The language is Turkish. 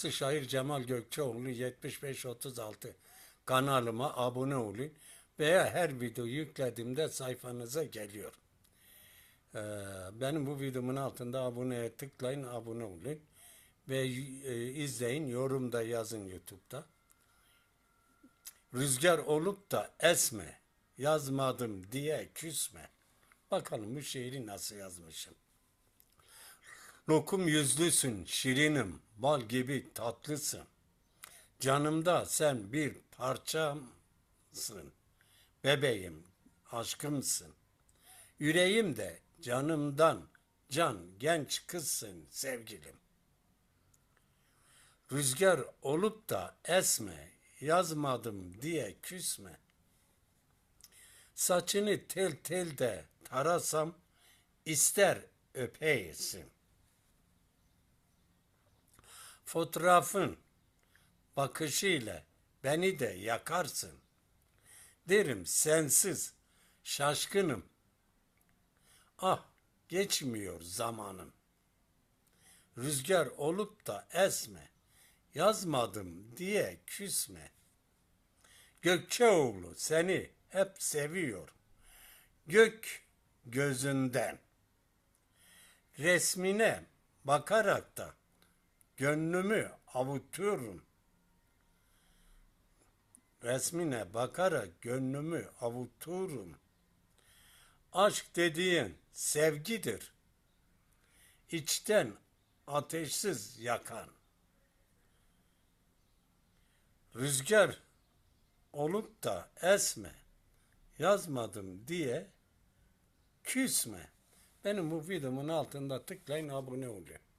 sanatçısı şair Cemal Gökçeoğlu 7536 kanalıma abone olun veya her video yüklediğimde sayfanıza geliyor. Ee, benim bu videomun altında aboneye tıklayın, abone olun ve e, izleyin, yorum da yazın YouTube'da. Rüzgar olup da esme, yazmadım diye küsme. Bakalım bu şiiri nasıl yazmışım. Lokum yüzlüsün, şirinim, bal gibi tatlısın. Canımda sen bir parçamsın. Bebeğim, aşkımsın. Yüreğimde canımdan can genç kızsın sevgilim. Rüzgar olup da esme, yazmadım diye küsme. Saçını tel tel de tarasam, ister öpeyesin. Fotoğrafın bakışıyla beni de yakarsın. Derim sensiz şaşkınım. Ah geçmiyor zamanım. Rüzgar olup da esme, yazmadım diye küsme. Gökçeoğlu seni hep seviyor. Gök gözünden. Resmine bakarak da gönlümü avutuyorum. Resmine bakarak gönlümü avuturum. Aşk dediğin sevgidir. İçten ateşsiz yakan. Rüzgar olup da esme, yazmadım diye küsme. Benim bu videomun altında tıklayın abone olun.